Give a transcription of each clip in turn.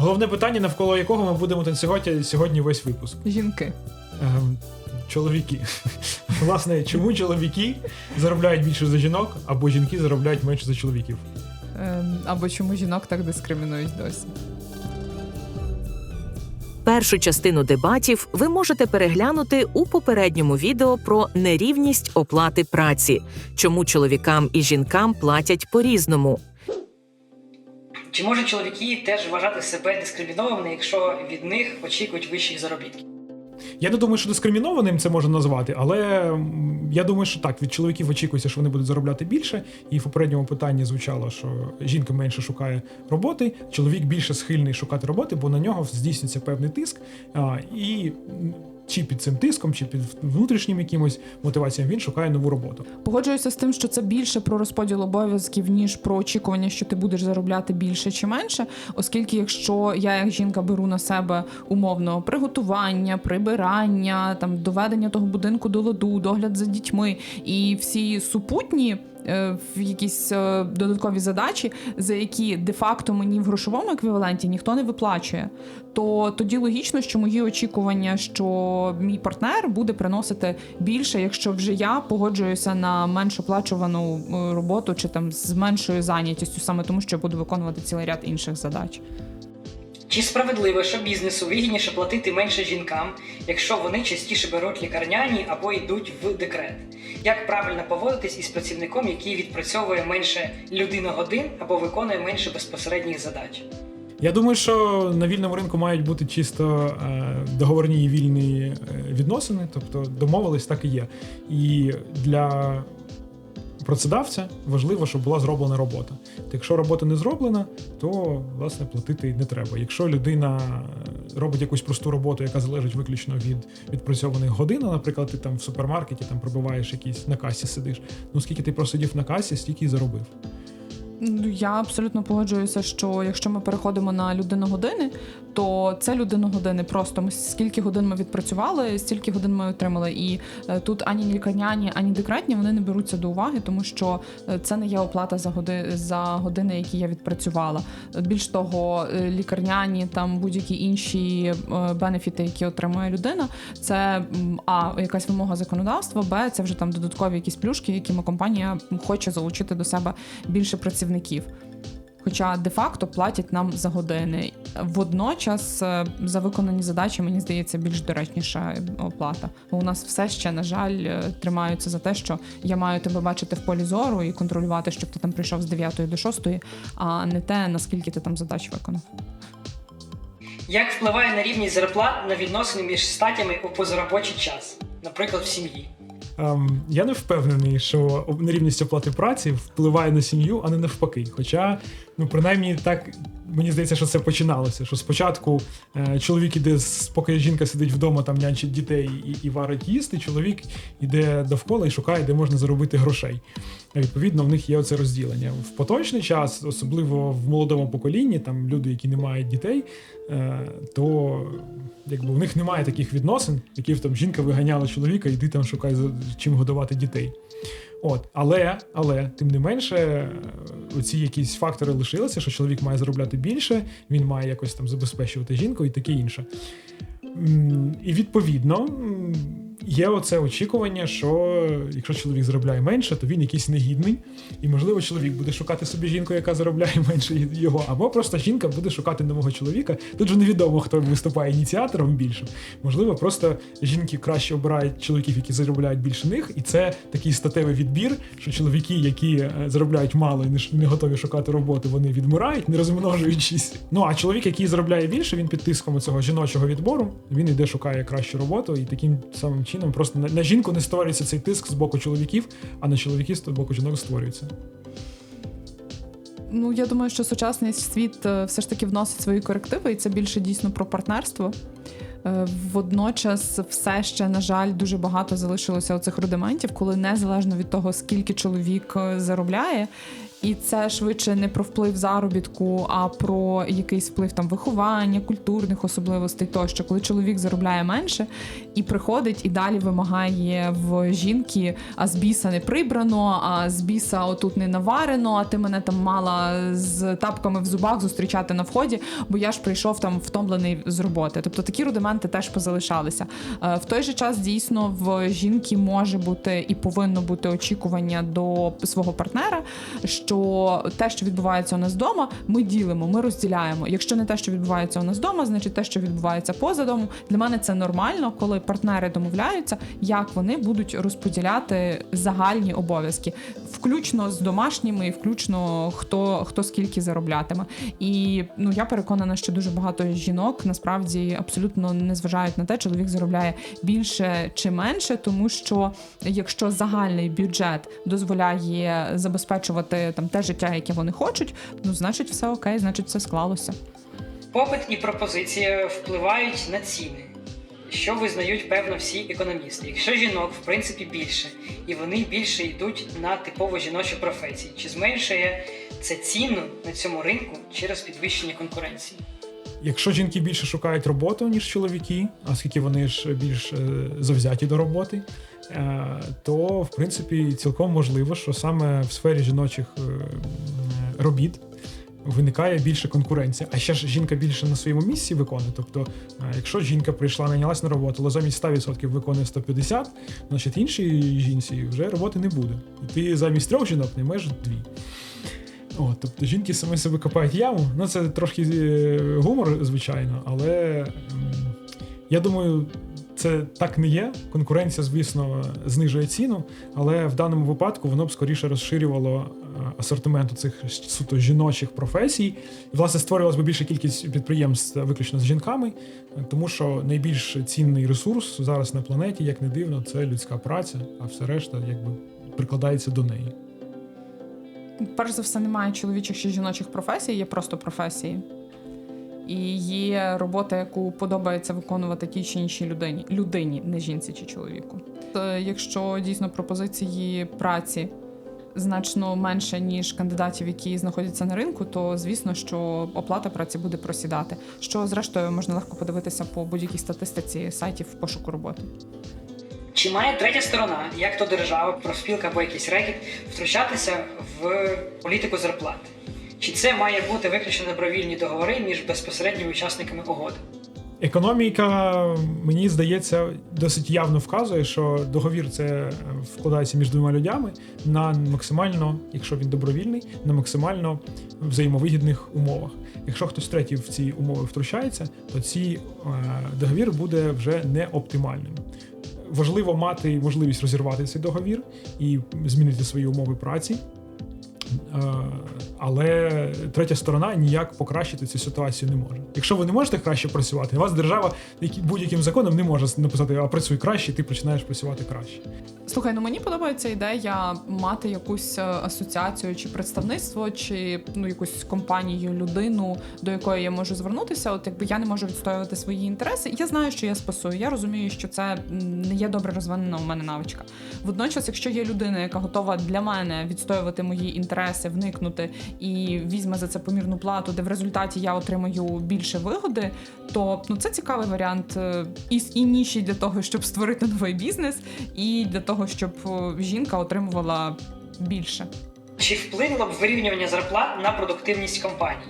Головне питання, навколо якого ми будемо танцювати сьогодні весь випуск. Жінки. Ем, чоловіки. Власне, чому чоловіки заробляють більше за жінок, або жінки заробляють менше за чоловіків? Ем, Або чому жінок так дискримінують досі? Першу частину дебатів ви можете переглянути у попередньому відео про нерівність оплати праці, чому чоловікам і жінкам платять по-різному. Чи можуть чоловіки теж вважати себе дискримінованими, якщо від них очікують вищих заробітків? Я не думаю, що дискримінованим це можна назвати, але я думаю, що так, від чоловіків очікується, що вони будуть заробляти більше. І в попередньому питанні звучало, що жінка менше шукає роботи, чоловік більше схильний шукати роботи, бо на нього здійснюється певний тиск. І чи під цим тиском, чи під внутрішнім якимось мотиваціям він шукає нову роботу. Погоджуюся з тим, що це більше про розподіл обов'язків, ніж про очікування, що ти будеш заробляти більше чи менше. Оскільки, якщо я як жінка беру на себе умовно приготування, прибирання, там доведення того будинку до ладу, догляд за дітьми і всі супутні. Е, В якісь е, додаткові задачі, за які де-факто мені в грошовому еквіваленті ніхто не виплачує, то тоді логічно, що мої очікування, що мій партнер буде приносити більше, якщо вже я погоджуюся на менш оплачувану е, роботу чи там з меншою зайнятістю, саме тому, що я буду виконувати цілий ряд інших задач. Чи справедливо, що бізнесу вигідніше платити менше жінкам, якщо вони частіше беруть лікарняні або йдуть в декрет? Як правильно поводитись із працівником, який відпрацьовує менше людиногодин або виконує менше безпосередніх задач? Я думаю, що на вільному ринку мають бути чисто е, договорні і вільні е, відносини, тобто домовились, так і є. І для працедавця важливо, щоб була зроблена робота. Та Якщо робота не зроблена, то власне платити не треба. Якщо людина е, робить якусь просту роботу, яка залежить виключно від відпрацьованих годин, наприклад, ти там в супермаркеті там прибуваєш якісь на касі сидиш. Ну скільки ти просидів на касі, стільки і заробив. Ну, Я абсолютно погоджуюся, що якщо ми переходимо на людину години, то це людина години. Просто ми скільки годин ми відпрацювали, стільки годин ми отримали. І е, тут ані лікарняні, ані декретні вони не беруться до уваги, тому що е, це не є оплата за годи за години, які я відпрацювала. Більш того, е, лікарняні там будь-які інші бенефіти, які отримує людина, це а якась вимога законодавства, б це вже там додаткові якісь плюшки, якими компанія хоче залучити до себе більше працівників. Хоча де-факто платять нам за години. Водночас е, за виконані задачі, мені здається, більш доречніша оплата. Бо у нас все ще, на жаль, е, тримаються за те, що я маю тебе бачити в полі зору і контролювати, щоб ти там прийшов з 9 до 6, а не те, наскільки ти там задач виконав. Як впливає на рівність зарплат на відносини між статями у позаробочий час, наприклад, в сім'ї? Ем, я не впевнений, що нерівність оплати праці впливає на сім'ю, а не навпаки. Хоча, ну принаймні, так мені здається, що це починалося. Що спочатку е, чоловік іде, поки жінка сидить вдома, там нянчить дітей і, і варить їсти, чоловік іде довкола і шукає, де можна заробити грошей. Відповідно, в них є оце розділення. В поточний час, особливо в молодому поколінні, там люди, які не мають дітей, е, то якби в них немає таких відносин, які там жінка виганяла чоловіка, іди там шукай чим годувати дітей. От, але, але тим не менше, оці якісь фактори лишилися, що чоловік має заробляти більше, він має якось там забезпечувати жінку і таке інше. І відповідно є оце очікування, що якщо чоловік заробляє менше, то він якийсь негідний, і можливо чоловік буде шукати собі жінку, яка заробляє менше його, або просто жінка буде шукати нового чоловіка. Тут же невідомо, хто виступає ініціатором більше. Можливо, просто жінки краще обирають чоловіків, які заробляють більше них, і це такий статевий відбір, що чоловіки, які е, заробляють мало і не готові шукати роботи, вони відмирають, не розмножуючись. Ну а чоловік, який заробляє більше, він під тиском цього жіночого відбору, він іде шукає кращу роботу, і таким самим чином просто на, на жінку не створюється цей тиск з боку чоловіків, а на чоловіків з боку жінок створюється. Ну, я думаю, що сучасний світ е, все ж таки вносить свої корективи, і це більше дійсно про партнерство. Е, Водночас, все ще, на жаль, дуже багато залишилося оцих рудиментів, коли незалежно від того, скільки чоловік е, заробляє, І це швидше не про вплив заробітку, а про якийсь вплив там виховання, культурних особливостей тощо, коли чоловік заробляє менше і приходить і далі вимагає в жінки, а з біса не прибрано, а з біса отут не наварено, а ти мене там мала з тапками в зубах зустрічати на вході, бо я ж прийшов там втомлений з роботи. Тобто такі рудименти теж позалишалися. Е, В той же час дійсно в жінки може бути і повинно бути очікування до свого партнера, те, що відбувається у нас вдома, ми ділимо, ми розділяємо. Якщо не те, що відбувається у нас вдома, значить те, що відбувається поза домом. Для мене це нормально, коли партнери домовляються, як вони будуть розподіляти загальні обов'язки, включно з домашніми, і включно хто хто скільки зароблятиме. І ну я переконана, що дуже багато жінок насправді абсолютно не зважають на те, чоловік заробляє більше чи менше, тому що якщо загальний бюджет дозволяє забезпечувати там те життя, яке вони хочуть, ну значить все окей, значить все склалося. Попит і пропозиція впливають на ціни, що визнають певно всі економісти. Якщо жінок в принципі більше, і вони більше йдуть на типово жіночі професії, чи зменшує це ціну на цьому ринку через підвищення конкуренції? Якщо жінки більше шукають роботу, ніж чоловіки, оскільки вони ж більш е, завзяті до роботи, то в принципі цілком можливо, що саме в сфері жіночих е, робіт виникає більше конкуренція. А ще ж жінка більше на своєму місці виконує. Тобто, е, якщо жінка прийшла, найнялась на роботу, але замість 100% виконує 150%, значить іншій жінці вже роботи не буде. І ти замість трьох жінок наймеш дві. О, тобто жінки самі себе копають яму. Ну, це трошки е, гумор, звичайно, але я думаю, це так не є. Конкуренція, звісно, знижує ціну, але в даному випадку воно б скоріше розширювало е, асортимент цих суто жіночих професій. І, власне, створювалась би більша кількість підприємств виключно з жінками, е, тому що найбільш цінний ресурс зараз на планеті, як не дивно, це людська праця, а все решта якби прикладається до неї. Перш за все, немає чоловічих чи жіночих професій, є просто професії. І є робота, яку подобається виконувати тій чи іншій людині, людині, не жінці чи чоловіку. Е, Якщо дійсно пропозиції праці значно менше, ніж кандидатів, які знаходяться на ринку, то звісно, що оплата праці буде просідати. Що зрештою можна легко подивитися по будь-якій статистиці сайтів пошуку роботи. Чи має третя сторона, як то держава, профспілка або якийсь рекет, втручатися в політику зарплати? Чи це має бути виключно добровільні договори між безпосередніми учасниками угоди? Економіка, мені здається, досить явно вказує, що договір це е, вкладається між двома людьми на максимально, якщо він добровільний, на максимально взаємовигідних умовах. Якщо хтось третій в ці умови втручається, то цей договір буде вже не оптимальним. Важливо мати можливість розірвати цей договір і змінити свої умови праці. Е, Але третя сторона ніяк покращити цю ситуацію не може. Якщо ви не можете краще працювати, вас держава будь-яким законом не може написати, а працюй краще, ти починаєш працювати краще. Слухай, ну мені подобається ідея мати якусь е, асоціацію чи представництво, чи ну якусь компанію, людину, до якої я можу звернутися. От якби я не можу відстоювати свої інтереси, я знаю, що я спасую. Я розумію, що це не є добре розвинена у мене навичка. Водночас, якщо є людина, яка готова для мене відстоювати мої інтереси, вникнути і візьме за це помірну плату, де в результаті я отримаю більше вигоди, то ну це цікавий варіант е, і, і ніші для того, щоб створити новий бізнес, і для того, щоб жінка отримувала більше. Чи вплинуло б вирівнювання зарплат на продуктивність компанії?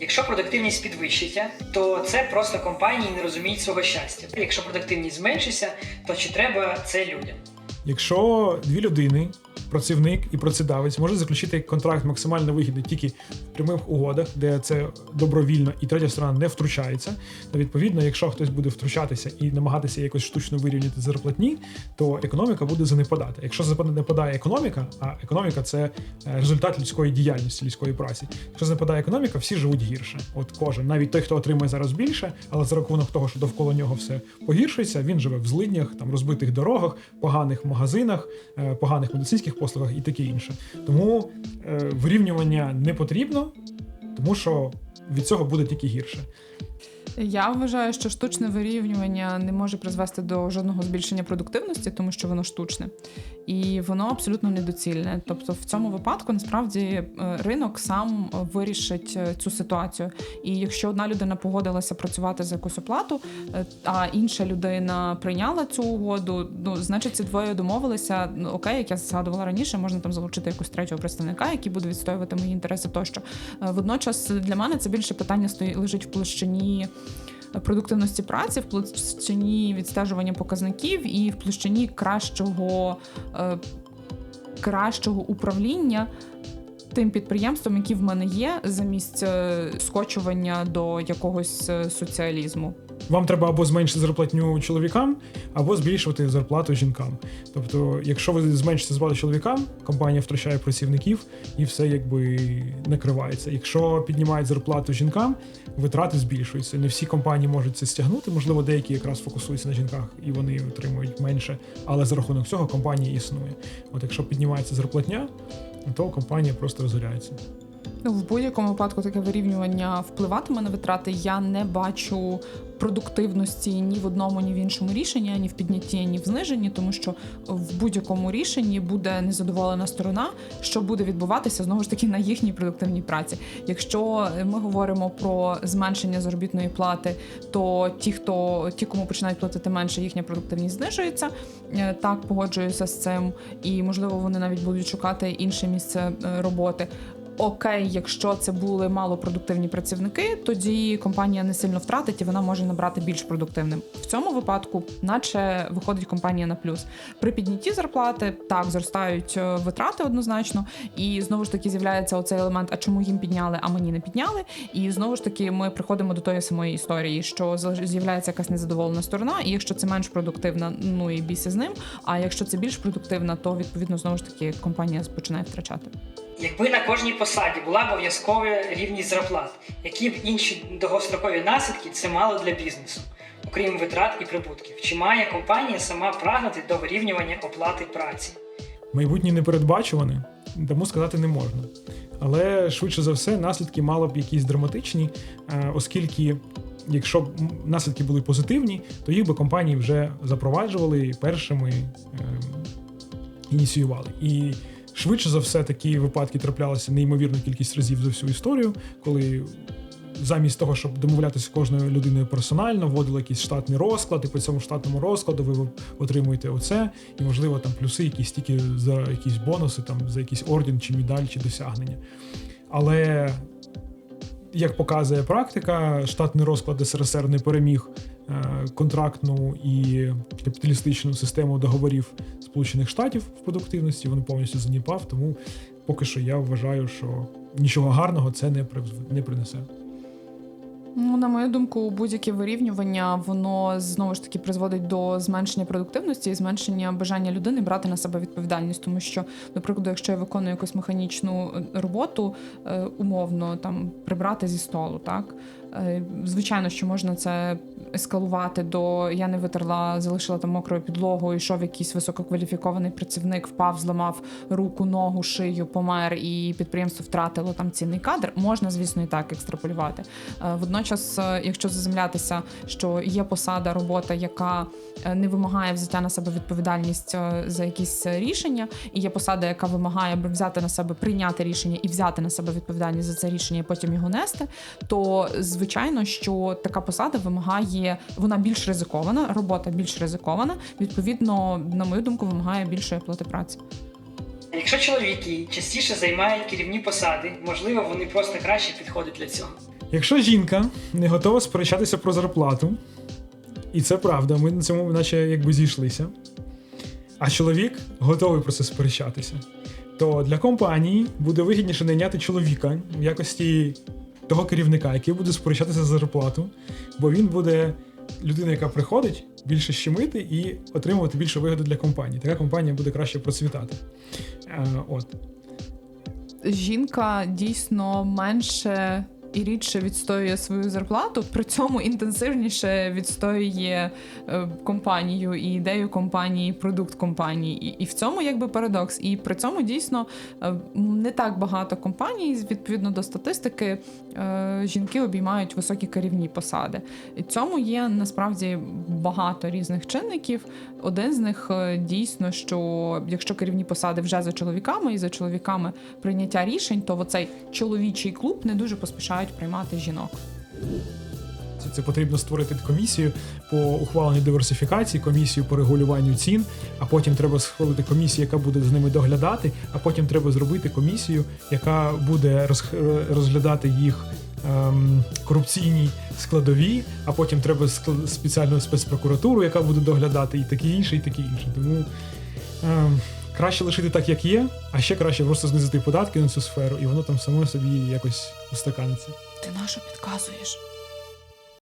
Якщо продуктивність підвищиться, то це просто компанії не розуміють свого щастя. Якщо продуктивність зменшиться, то чи треба це людям? Якщо дві людини, працівник і працедавець, можуть заключити контракт максимально вигідний тільки в прямих угодах, де це добровільно і третя сторона не втручається, то відповідно, якщо хтось буде втручатися і намагатися якось штучно вирівняти зарплатні, то економіка буде занепадати. Якщо занепадає економіка, а економіка це е, результат людської діяльності, людської праці. Якщо занепадає економіка, всі живуть гірше. От кожен, навіть той, хто отримує зараз більше, але за рахунок того, що довкола нього все погіршується, він живе в злиднях, там розбитих дорогах, поганих магазинах, е, поганих медицинських послугах і таке інше. Тому е, вирівнювання не потрібно, тому що від цього буде тільки гірше. Я вважаю, що штучне вирівнювання не може призвести до жодного збільшення продуктивності, тому що воно штучне, і воно абсолютно недоцільне. Тобто, в цьому випадку насправді е, ринок сам вирішить е, цю ситуацію. І якщо одна людина погодилася працювати за якусь оплату, е, а інша людина прийняла цю угоду, ну значить ці двоє домовилися. Ну окей, як я згадувала раніше, можна там залучити якусь третього представника, який буде відстоювати мої інтереси тощо. Водночас для мене це більше питання стої лежить в площині продуктивності праці, в площині відстежування показників і в площині кращого, е, кращого управління. Тим підприємством, які в мене є, замість е, скочування до якогось е, соціалізму. Вам треба або зменшити зарплатню чоловікам, або збільшувати зарплату жінкам. Тобто, якщо ви зменшите зарплату чоловікам, компанія втрачає працівників і все якби накривається. Якщо піднімають зарплату жінкам, витрати збільшуються. Не всі компанії можуть це стягнути. Можливо, деякі якраз фокусуються на жінках і вони отримують менше, але за рахунок цього компанія існує. От якщо піднімається зарплатня, то компанія просто розгоряється. Ну, в будь-якому випадку таке вирівнювання впливатиме на витрати. Я не бачу продуктивності ні в одному, ні в іншому рішенні, ні в піднятті, ні в зниженні, тому що в будь-якому рішенні буде незадоволена сторона, що буде відбуватися знову ж таки на їхній продуктивній праці. Якщо ми говоримо про зменшення заробітної плати, то ті, хто ті, кому починають платити менше, їхня продуктивність знижується. Е, Так погоджуюся з цим, і можливо вони навіть будуть шукати інше місце е, роботи. Окей, якщо це були малопродуктивні працівники, тоді компанія не сильно втратить і вона може набрати більш продуктивним. В цьому випадку, наче виходить компанія на плюс. При піднятті зарплати так зростають е, витрати однозначно, і знову ж таки з'являється оцей елемент: а чому їм підняли, а мені не підняли? І знову ж таки, ми приходимо до тої самої історії, що з'являється якась незадоволена сторона, і якщо це менш продуктивна, ну і біси з ним. А якщо це більш продуктивна, то відповідно знову ж таки компанія починає втрачати. Якби на кожній посаді була обов'язкова рівність зарплат, які б інші довгострокові наслідки це мало для бізнесу, окрім витрат і прибутків? Чи має компанія сама прагнути до вирівнювання оплати праці? Майбутнє непередбачуване, тому сказати не можна. Але швидше за все, наслідки мали б якісь драматичні, е, оскільки якщо б наслідки були позитивні, то їх би компанії вже запроваджували і першими е, ініціювали. І швидше за все такі випадки траплялися неймовірну кількість разів за всю історію, коли замість того, щоб домовлятися кожною людиною персонально, вводили якийсь штатний розклад, і по цьому штатному розкладу ви отримуєте оце, і можливо там плюси якісь тільки за якісь бонуси, там за якийсь орден чи медаль, чи досягнення. Але як показує практика, штатний розклад СРСР не переміг контрактну і капіталістичну систему договорів Сполучених Штатів в продуктивності. Вони повністю заніпав. Тому поки що я вважаю, що нічого гарного це не не принесе. Ну, на мою думку, будь-яке вирівнювання воно знову ж таки призводить до зменшення продуктивності і зменшення бажання людини брати на себе відповідальність. Тому що, наприклад, якщо я виконую якусь механічну е, роботу, е, умовно там прибрати зі столу, так е, звичайно, що можна це ескалувати до я не витерла, залишила там мокрою підлогу, йшов якийсь висококваліфікований працівник, впав, зламав руку, ногу, шию, помер, і підприємство втратило там цінний кадр. Можна, звісно, і так екстраполювати. Е, Водночас, е, якщо заземлятися, що є посада, робота, яка е, не вимагає взяття на себе відповідальність е, за якісь е, рішення, і є посада, яка вимагає взяти на себе прийняти рішення і взяти на себе відповідальність за це рішення, і потім його нести, то звичайно, що така посада вимагає, вона більш ризикована, робота більш ризикована. Відповідно, на мою думку, вимагає більшої оплати праці. Якщо чоловіки частіше займають керівні посади, можливо, вони просто краще підходять для цього. Якщо жінка не готова сперечатися про зарплату, і це правда, ми на цьому наче якби зійшлися. А чоловік готовий про це сперечатися, то для компанії буде вигідніше найняти чоловіка в якості того керівника, який буде сперечатися за зарплату, бо він буде людина, яка приходить більше щемити і отримувати більше вигоди для компанії. Така компанія буде краще процвітати. Е, от. жінка дійсно менше і рідше відстоює свою зарплату, при цьому інтенсивніше відстоює е, компанію і ідею компанії, продукт компанії. І, і в цьому якби парадокс. І при цьому дійсно е, не так багато компаній, відповідно до статистики, е, жінки обіймають високі керівні посади. І цьому є насправді багато різних чинників. Один з них дійсно, що якщо керівні посади вже за чоловіками і за чоловіками прийняття рішень, то оцей чоловічий клуб не дуже поспішають приймати жінок. Це, потрібно створити комісію по ухваленню диверсифікації, комісію по регулюванню цін, а потім треба схвалити комісію, яка буде з ними доглядати, а потім треба зробити комісію, яка буде розглядати їх ем, корупційні складові, а потім треба спеціальну спецпрокуратуру, яка буде доглядати, і таке інше, і таке інше. Тому ем, краще лишити так, як є, а ще краще просто знизити податки на цю сферу, і воно там само собі якось устаканиться. Ти нащо підказуєш?